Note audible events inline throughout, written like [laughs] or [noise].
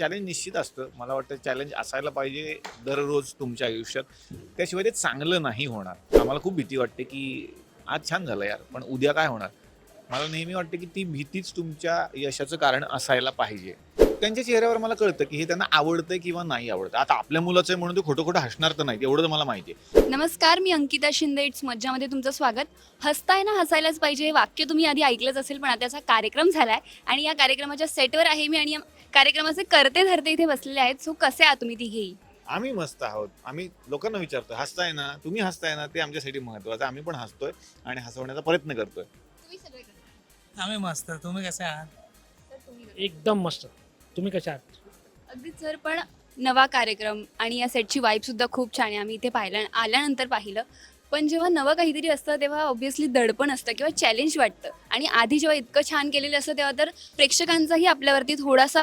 Challenge निश्चित असतं. मला वाटतं चॅलेंज असायला पाहिजे दररोज तुमच्या आयुष्यात. त्याशिवाय ते चांगलं नाही होणार. आम्हाला खूप भीती वाटते की आज छान झालं यार पण उद्या काय होणार? मला नेहमी वाटतं की ती भीतीच तुमच्या यशाचं कारण असायला पाहिजे. त्यांच्या चेहऱ्यावर मला कळतं की हे त्यांना आवडतंय किंवा नाही आवडतं. आता आपल्या मुलाचं आहे म्हणून ते खोटं खोटं हसणार तर नाही एवढं तर मला माहिती आहे. नमस्कार मी अंकिता शिंदे. इट्स मज्जामध्ये तुमचं स्वागत. हसताय ना हसायलाच पाहिजे हे वाक्य तुम्ही आधी ऐकलंच असेल पण आता त्याचा कार्यक्रम झालाय. आणि या कार्यक्रमाच्या सेटवर आहे मी आणि कार्यक्रमाचे करते धरते इथे बसलेले आहेत. सो कसे आहात तुम्ही तिघेही? आम्ही मस्त आहोत. आम्ही लोकांना विचारतो हसताय ना? तुम्ही हसताय ना? ते आमच्यासाठी महत्वाचं आम्ही पण हसतोय आणि हसवण्याचा प्रयत्न करतोय. तुम्ही सगळे आम्ही मस्त. तुम्ही कसे आहात? एकदम मस्त. तुम्ही कशा आहात? अगदीच सर पण नवा कार्यक्रम आणि या सेटची वाईब सुद्धा खूप छान आहे. आम्ही इथे पाहिलं आल्यानंतर पाहिलं. पण जेव्हा नवं काहीतरी असतं तेव्हा ऑब्व्हियसली दडपण असतं किंवा चॅलेंज वाटतं. आणि आधी जेव्हा इतकं छान केलेलं असतं तेव्हा तर प्रेक्षकांचाही आपल्यावरती थोडासा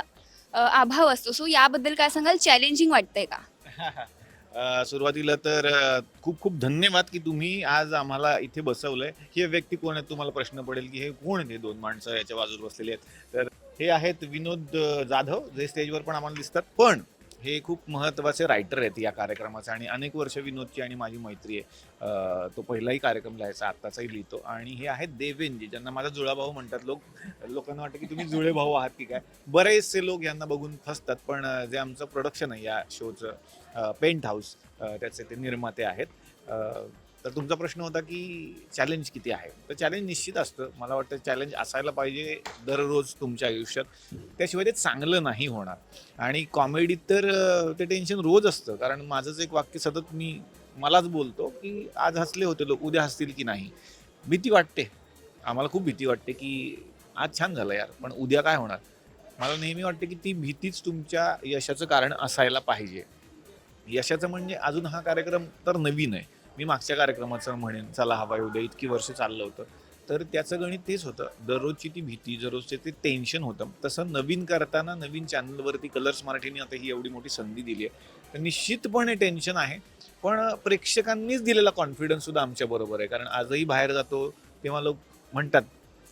अभाव असतो. सो याबद्दल काय सांगाल? चॅलेंजिंग वाटतंय का? [laughs] अ, सुरुवातीला तर अ, खूप खूप धन्यवाद की तुम्ही आज आम्हाला इथे बसवलंय. हे व्यक्ती कोण आहेत तुम्हाला प्रश्न पडेल की हे कोण आहेत हे दोन माणसं? याच्या बाजूला बसलेली आहेत. तर हे आहेत विनोद अ, जाधव. जे स्टेजवर पण आम्हाला दिसतात. पण हे खूप महत्त्वाचे रायटर आहेत या कार्यक्रमाचे आणि अनेक वर्ष विनोदची आणि माझी मैत्री आहे. तो पहिलाही कार्यक्रम लिहायचा आत्ताचाही लिहितो. आणि हे आहेत देवेंजी ज्यांना माझा जुळा भाऊ म्हणतात लोक. लोकांना वाटतं की तुम्ही जुळे भाऊ आहात की काय? बरेचसे लोक यांना बघून फसतात पण जे आमचं प्रोडक्शन आहे या शोचं पेंट हाऊस त्याचे ते निर्माते आहेत. तर तुमचा प्रश्न होता की चॅलेंज किती आहे? तर चॅलेंज निश्चित असतं. मला वाटतं चॅलेंज असायला पाहिजे दररोज तुमच्या आयुष्यात. त्याशिवाय ते चांगलं नाही होणार. आणि कॉमेडीत तर ते टेन्शन रोज असतं. कारण माझंच एक वाक्य सतत मी मलाच बोलतो की आज हसले होते लोक उद्या हसतील की नाही. भीती वाटते. आम्हाला खूप भीती वाटते की आज छान झालं यार पण उद्या काय होणार? मला नेहमी वाटते की ती भीतीच तुमच्या यशाचं कारण असायला पाहिजे. यशाचं म्हणजे अजून हा कार्यक्रम तर नवीन आहे. मी मागच्या कार्यक्रमाचं म्हणेन चला हवा उद्या इतकी वर्ष चाललं होतं. तर त्याचं गणित तेच होतं. दररोजची ती भीती दररोजचे ते टेन्शन होतं. तसं नवीन करताना नवीन चॅनलवरती कलर्स मराठीने आता ही एवढी मोठी संधी दिली आहे. तर निश्चितपणे टेन्शन आहे. पण प्रेक्षकांनीच दिलेला कॉन्फिडन्स सुद्धा आमच्या बरोबर आहे. कारण आजही बाहेर जातो तेव्हा लोक म्हणतात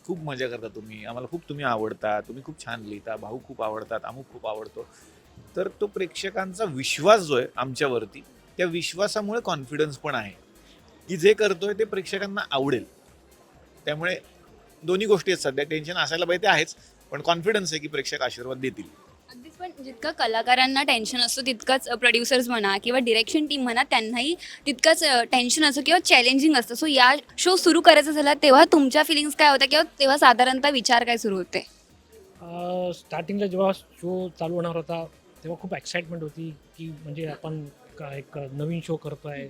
खूप मजा करता तुम्ही. आम्हाला खूप तुम्ही आवडता. तुम्ही खूप छान लिहिता. भाऊ खूप आवडतात. अमुक खूप आवडतो. तर तो प्रेक्षकांचा विश्वास जो आहे आमच्यावरती त्या विश्वासामुळे कॉन्फिडन्स पण आहे. की जे करतोय ते प्रेक्षकांना आवडेल. त्यामुळे दोन्ही गोष्टी आहेत सध्या. टेन्शन असायला पाहिजे ते आहेच पण कॉन्फिडन्स आहे की प्रेक्षक आशीर्वाद देतील. अगदीच पण जितकं कलाकारांना टेन्शन असतं तितकंच प्रोड्युसर्स म्हणा किंवा डिरेक्शन टीम म्हणा त्यांनाही तितकंच टेन्शन असतं किंवा चॅलेंजिंग असतं. सो या शो सुरू करायचा झाला तेव्हा तुमच्या फिलिंग्स काय होत्या किंवा तेव्हा साधारणतः विचार काय सुरू होते? स्टार्टिंगला जेव्हा शो चालू होणार होता तेव्हा खूप एक्साइटमेंट होती की म्हणजे आपण का- एक नवीन शो करतो आहे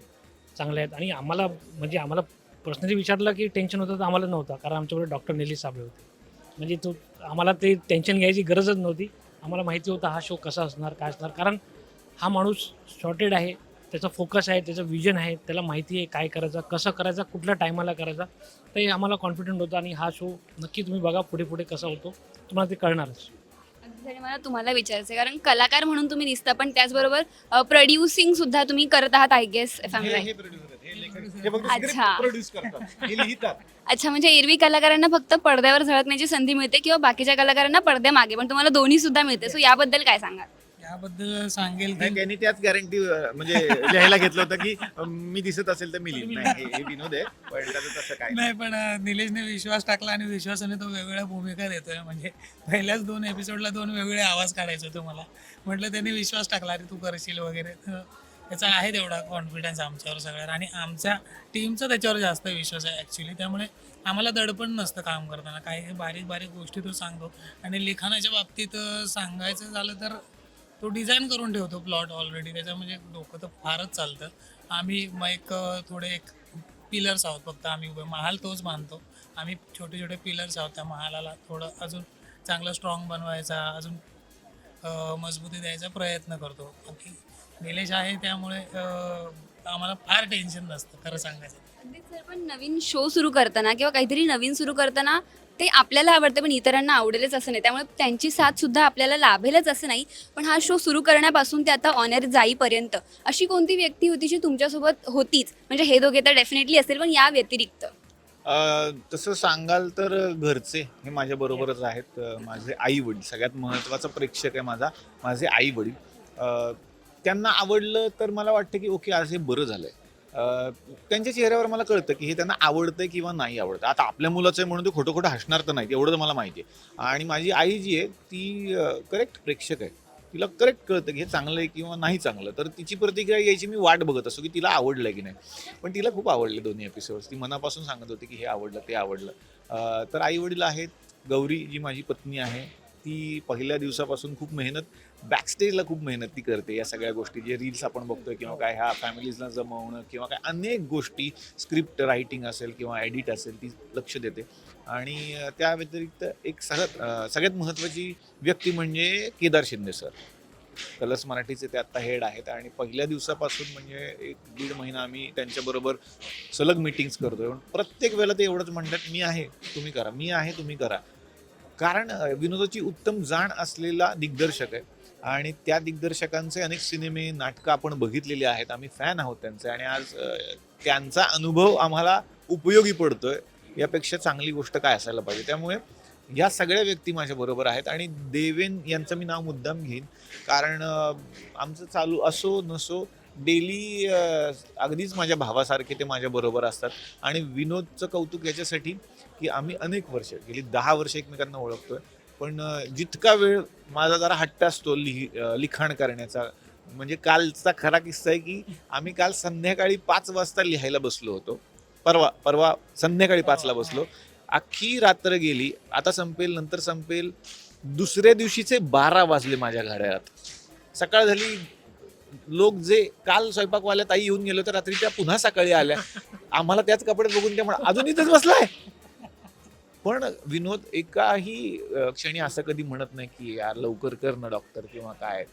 चांगले आहेत. आणि आम्हाला म्हणजे आम्हाला पर्सनली विचारलं की टेन्शन होतं तर आम्हाला नव्हतं कारण आमच्याकडे डॉक्टर निलेश साबळे होते. म्हणजे तो आम्हाला ते टेन्शन घ्यायची गरजच नव्हती. आम्हाला माहिती होतं हा शो कसा असणार काय असणार कारण हा माणूस शॉर्टेड आहे त्याचा फोकस आहे त्याचं विजन आहे त्याला माहिती आहे काय करायचं कसं करायचं कुठल्या टायमाला करायचा. तर हे आम्हाला कॉन्फिडंट होतं आणि हा शो नक्की तुम्ही बघा पुढे पुढे कसा होतो तुम्हाला ते कळणारच. आणि मला तुम्हाला विचारायचं आहे कारण कलाकार म्हणून तुम्ही दिसता पण त्याचबरोबर प्रोड्युसिंग सुद्धा तुम्ही करत आहात आय गेस इफ हे- हे producer आहेत, हे लेखक- हे फक्त अच्छा. script produce करतात, हे लिहितात. अच्छा म्हणजे एरवी कलाकारांना फक्त पडद्यावर झळकण्याची संधी मिळते किंवा बाकीच्या कलाकारांना पडद्यामागे पण तुम्हाला दोन्ही सुद्धा मिळते. सो याबद्दल काय सांगाल? याबद्दल सांगेल नाही, की त्यांनी त्याच गॅरंटी म्हणजे लिहायला घेतलं होतं की अं, मी दिसत असेल तर मी लिहिन. नाही हे- हे विनोद आहे पण त्याचं तसं काय नाही. नाही पण अं, निलेशने विश्वास टाकला आणि विश्वासाने तो वेगवेगळ्या भूमिका देतोय. म्हणजे पहिल्याच दोन एपिसोडला दोन वेगवेगळे आवाज काढायचे होते मला. म्हटलं त्यांनी विश्वास टाकला अरे तू करशील वगैरे. तर त्याचा आहे तेवढा कॉन्फिडन्स आमच्यावर सगळ्यात आणि आमच्या टीमचा त्याच्यावर जास्त विश्वास आहे ॲक्च्युली त्यामुळे आम्हाला दडपण नसतं काम करताना. काही बारीक बारीक गोष्टी तो सांगतो. आणि लिखाणाच्या बाबतीत अं, सांगायचं झालं तर तो डिझाईन करून ठेवतो प्लॉट ऑलरेडी त्याच्या म्हणजे डोकं तर फारच चालतं. आम्ही मग एक थोडे एक पिलर्स आहोत फक्त आम्ही उभे. महाल तोच बांधतो. आम्ही छोटे छोटे पिलर्स आहोत त्या महालाला थोडं अजून चांगलं स्ट्रॉंग बनवायचा अजून मजबूती द्यायचा प्रयत्न करतो. बाकी निलेश आहे त्यामुळे अं, आम्हाला फार टेन्शन नसतं खरं सांगायचं अगदीच सर पण नवीन शो सुरू करताना किंवा काहीतरी नवीन सुरू करताना ते आपल्याला आवडतं पण इतरांना आवडेलच असं नाही. त्यामुळे त्यांची साथ सुद्धा आपल्याला लाभेलच असं नाही. पण हा शो सुरू करण्यापासून ते आता ऑनर जाईपर्यंत अशी कोणती व्यक्ती होती जी तुमच्यासोबत होतीच? म्हणजे हे दोघे तर डेफिनेटली असेल पण या व्यतिरिक्त. अं, तसं सांगाल तर घरचे हे माझ्या बरोबरच आहेत. अं, माझे आई वडील सगळ्यात महत्त्वाचा प्रेक्षक आहे माझा माझे आई वडील त्यांना आवडलं तर मला वाटतं की ओके आज हे बरं झालंय. त्यांच्या चेहऱ्यावर मला कळतं की हे त्यांना आवडतंय किंवा नाही आवडतं आता आपल्या मुलाचं आहे म्हणून ते खोटं खोटं हसणार तर नाही एवढं तर मला माहिती आहे. आणि माझी आई जी आहे ती करेक्ट प्रेक्षक आहे. तिला करेक्ट कळतं की हे चांगलं आहे किंवा नाही चांगलं. तर तिची प्रतिक्रिया यायची मी वाट बघत असतो की तिला आवडलं की नाही. पण तिला खूप आवडले दोन्ही एपिसोड्स ती मनापासून सांगत होती की हे आवडलं ते आवडलं. तर आई वडील आहेत. गौरी जी माझी पत्नी आहे. ती पहिल्या दिवसापासून खूप मेहनत बॅकस्टेजला खूप मेहनत ती करते या सगळ्या गोष्टी जे रील्स आपण बघतोय किंवा काय ह्या फॅमिलीजला जमवणं किंवा काय अनेक गोष्टी स्क्रिप्ट रायटिंग असेल किंवा एडिट असेल ती लक्ष देते. आणि त्या व्यतिरिक्त एक सगळ्यात सगळ्यात महत्त्वाची व्यक्ती म्हणजे केदार शिंदे सर कलर्स मराठीचे ते आत्ता हेड आहेत आणि पहिल्या दिवसापासून म्हणजे एक दीड महिना आम्ही त्यांच्याबरोबर सलग मिटिंग्स करतोय. प्रत्येक वेळेला ते एवढंच म्हणतात मी आहे तुम्ही करा मी आहे तुम्ही करा. कारण विनोदाची उत्तम जाण असलेला दिग्दर्शक आहे. आणि त्या दिग्दर्शकांचे अनेक सिनेमे नाटकं आपण बघितलेली आहेत. आम्ही फॅन आहोत त्यांचे. आणि आज त्यांचा अनुभव आम्हाला उपयोगी पडतोय. यापेक्षा चांगली गोष्ट काय असायला पाहिजे? त्यामुळे या सगळ्या व्यक्ती माझ्या बरोबर आहेत. आणि देवेन यांचं मी नाव मुद्दाम घेईन. कारण आमचं चालू असो नसो डेली अगदीच माझ्या भावासारखे ते माझ्या बरोबर असतात. आणि विनोदचं कौतुक याच्यासाठी की आम्ही अनेक वर्ष गेली दहा वर्ष एकमेकांना ओळखतोय. पण जितका वेळ माझा जरा हट्ट असतो लिहि लिखाण करण्याचा म्हणजे कालचा खरा किस्सा आहे की आम्ही काल संध्याकाळी पाच वाजता लिहायला बसलो होतो. परवा परवा संध्याकाळी पाचला बसलो. अख्खी रात्र गेली. आता संपेल नंतर संपेल. दुसऱ्या दिवशीचे बारा वाजले माझ्या घड्याळात. सकाळ झाली. लोक जे काल स्वयंपाकवाल्या ताई येऊन गेलो तर रात्री त्या पुन्हा सकाळी आल्या. आम्हाला त्याच कपड्यात बघून त्या म्हणा अजून इथेच बसलाय? पण विनोद एकाही क्षणी असं कधी म्हणत नाही की यार लवकर कर ना डॉक्टर किंवा काय.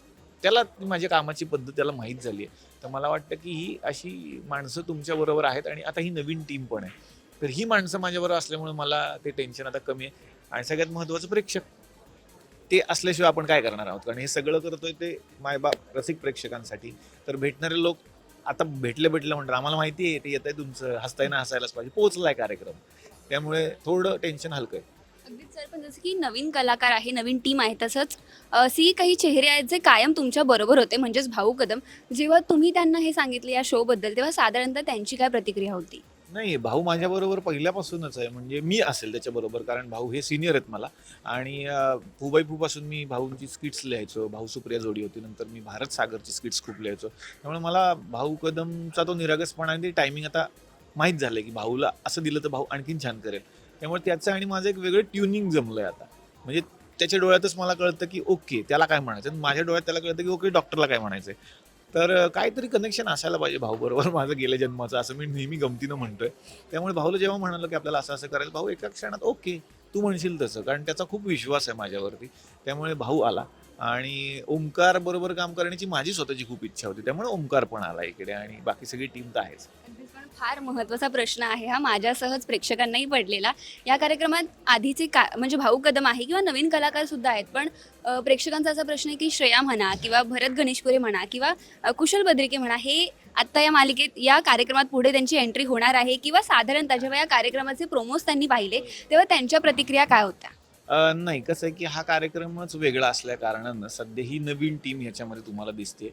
त्याला माझ्या कामाची पद्धत त्याला माहीत झाली आहे तर मला वाटतं की ही अशी माणसं तुमच्या बरोबर आहेत आणि आता ही नवीन टीम पण आहे. तर ही माणसं माझ्याबरोबर असल्यामुळे मला ते टेन्शन आता कमी आहे. आणि सगळ्यात महत्त्वाचं प्रेक्षक. ते असल्याशिवाय आपण काय करणार आहोत? कारण हे सगळं करतोय ते मायबाप रसिक प्रेक्षकांसाठी. तर भेटणारे लोक आता भेटले भेटले म्हणतात आम्हाला माहिती आहे ते येत आहे तुमचं हसताय ना हसायलाच पाहिजे पोहोचलाय कार्यक्रम. त्यामुळे थोडं टेन्शन हलकं आहे. अगदीच सर पण जसं की नवीन कलाकार आहे नवीन टीम आहे तसंच असे काही चेहरे आहेत जे कायम तुमच्या बरोबर होते म्हणजेच भाऊ कदम. जेव्हा तुम्ही त्यांना हे सांगितले या शो बद्दल तेव्हा साधारणतः त्यांची काय प्रतिक्रिया होती? नाही भाऊ माझ्याबरोबर पहिल्यापासूनच आहे म्हणजे मी असेल त्याच्याबरोबर कारण भाऊ हे सिनियर आहेत मला. आणि फुबाई फूपासून मी भाऊंची स्किट्स लिहायचो भाऊ सुप्रिया जोडी होती नंतर मी भारत सागरची स्किट्स खूप लिहायचो. त्यामुळे मला भाऊ कदमचा तो निरागसपणा आणि टायमिंग आता माहीत झालं की भाऊला असं दिलं तर भाऊ आणखीन छान करेल. त्यामुळे त्याचं आणि माझं एक वेगळं ट्युनिंग जमलं आहे आता. म्हणजे त्याच्या डोळ्यातच मला कळतं की ओके त्याला काय म्हणायचं? आणि माझ्या डोळ्यात त्याला कळतं की ओके डॉक्टरला काय म्हणायचंय? तर काहीतरी कनेक्शन असायला पाहिजे भाऊ बरोबर [laughs] माझं गेल्या जन्माचं. असं मी नेहमी गमतीनं म्हणतोय. त्यामुळे भाऊला जेव्हा म्हणालं की आपल्याला असं असं करायला भाऊ एका क्षणात ओके तू म्हणशील तसं. कारण त्याचा खूप विश्वास आहे माझ्यावरती. त्यामुळे भाऊ आला. आणि ओमकार बरोबर काम करण्याची माझी स्वतःची खूप इच्छा होती. त्यामुळे ओमकार पण आला इकडे आणि बाकी सगळी टीम तर आहेच. फार महत्त्वाचा प्रश्न आहे हा. माझ्यासहच प्रेक्षकांनाही पडलेला. या कार्यक्रमात आधीचे का म्हणजे भाऊ कदम आहे किंवा नवीन कलाकार सुद्धा आहेत पण प्रेक्षकांचा असा प्रश्न आहे की श्रेया म्हणा किंवा भरत गणेशपुरे म्हणा किंवा कुशल बद्रिके म्हणा हे आत्ता या मालिकेत या कार्यक्रमात पुढे त्यांची एंट्री होणार आहे किंवा साधारणतः जेव्हा या कार्यक्रमाचे प्रोमोज त्यांनी पाहिले तेव्हा त्यांच्या प्रतिक्रिया काय होत्या? नाही. कसं आहे की हा कार्यक्रमच वेगळा असल्या कारणानं सध्या ही नवीन टीम ह्याच्यामध्ये तुम्हाला दिसते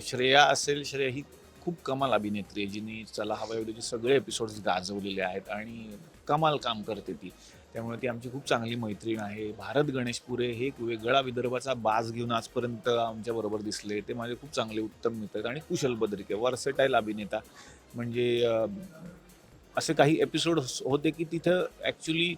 श्रेया असेल श्रेया ही खूप कमाल अभिनेत्री आहे जिने चला हवा एवढे सगळे एपिसोड्स गाजवलेले आहेत आणि कमाल काम करते ती. त्यामुळे ती आमची खूप चांगली मैत्रीण आहे. भारत गणेशपुरे हे एक वेगळा विदर्भाचा बाज घेऊन आजपर्यंत आमच्या बरोबर दिसले. ते माझे खूप चांगले उत्तम मित्र आहेत आणि कुशल बद्रिके वर्सेटाईल अभिनेता. म्हणजे असे काही एपिसोड होते की तिथं ॲक्च्युली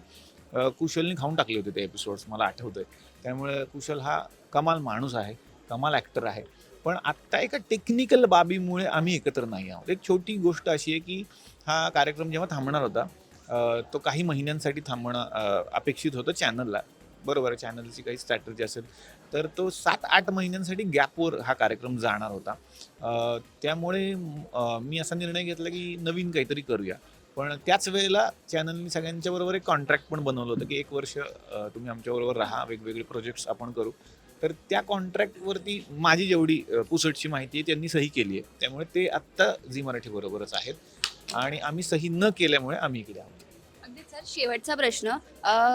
कुशलनी खाऊन टाकले होते ते एपिसोड्स मला आठवतंय. त्यामुळे कुशल हा कमाल माणूस आहे कमाल ॲक्टर आहे. पण आत्ता एका टेक्निकल बाबीमुळे आम्ही एकत्र नाही आहोत. एक छोटी गोष्ट अशी आहे की हा कार्यक्रम जेव्हा थांबणार होता तो काही महिन्यांसाठी थांबणं अपेक्षित होतं चॅनलला बरोबर आहे चॅनलची काही स्ट्रॅटर्जी असेल तर तो सात आठ महिन्यांसाठी गॅपवर हा कार्यक्रम जाणार होता. त्यामुळे मी असा निर्णय घेतला की नवीन काहीतरी करूया. पण त्याच वेळेला चॅनलनी सगळ्यांच्या बरोबर एक कॉन्ट्रॅक्ट पण बनवलं होतं की एक वर्ष तुम्ही आमच्याबरोबर राहा वेगवेगळे प्रोजेक्ट्स आपण करू. तर त्या कॉन्ट्रॅक्टवरती माझी जेवढी पुसटची माहिती आहे त्यांनी सही केली आहे. त्यामुळे ते आत्ता झी मराठी बरोबरच आहेत. आणि आम्ही सही न केल्यामुळे आम्ही इकडे आहोत. सर शेवटचा प्रश्न.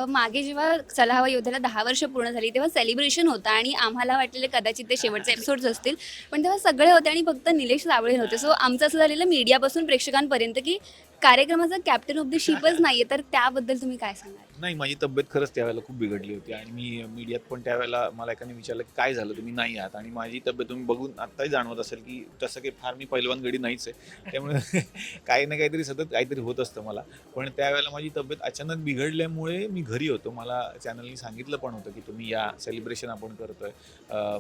मागे जेव्हा चला हवा योद्ध्याला दहा वर्ष पूर्ण झाली तेव्हा सेलिब्रेशन होतं आणि आम्हाला वाटलेलं कदाचित ते शेवटचे एपिसोड्स असतील. पण तेव्हा सगळे होते आणि फक्त निलेश साबळे नव्हते. सो आमचं असं झालेलं मीडियापासून प्रेक्षकांपर्यंत की कार्यक्रमाचा कॅप्टन ऑफ द शिपच नाहीये तर त्याबद्दल तुम्ही काय सांगाल? नाही माझी तब्येत खरंच त्यावेळेला खूप बिघडली होती आणि मी मीडियात पण त्यावेळेला मला एकाने विचारलं की काय झालं तुम्ही नाही आहात आणि माझी तब्येत तुम्ही बघून आत्ताही जाणवत असेल की तसं काही फार मी पैलवान गडी नाहीच आहे. त्यामुळे [laughs] काही ना काहीतरी सतत काहीतरी होत असतं मला. पण त्यावेळेला माझी तब्येत अचानक बिघडल्यामुळे मी घरी होतो. मला चॅनलनी सांगितलं पण होतं की तुम्ही या सेलिब्रेशन आपण करतोय.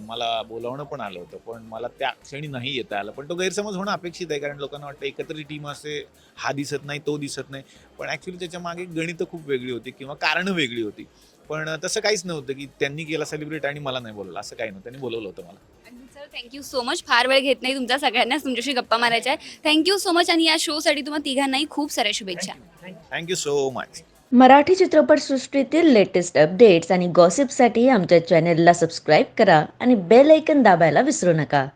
मला बोलावणं पण आलं होतं पण मला त्या क्षणी नाही येता आलं. पण तो गैरसमज होणं अपेक्षित आहे कारण लोकांना वाटतं एकत्र टीम असे हा दिसत नाही तो दिसत नाही. पण ॲक्च्युली त्याच्यामागे गणितं खूप वेगळी होती किंवा कारणं वेगळी होती. पण तसं काहीच नव्हतं की त्यांनी केला सेलिब्रेट आणि मला नाही बोलवलं. असं काही नव्हतं. त्यांनी बोलवलं होतं मला. सर थँक्यू सो मच फार वेळ घेत नाही तुमच्या सगळ्यांनाच तुमच्याशी गप्पा मारायच्या आहे थँक्यू सो मच आणि या शोसाठी तुम्हाला तिघांनाही खूप साऱ्या शुभेच्छा. Thank you so much Marathi चित्रपटसृष्टीतील लेटेस्ट अपडेट्स आणि गॉसिपसाठी आमच्या चॅनेलला सबस्क्राईब करा आणि बेल ऐकन दाबायला विसरू नका.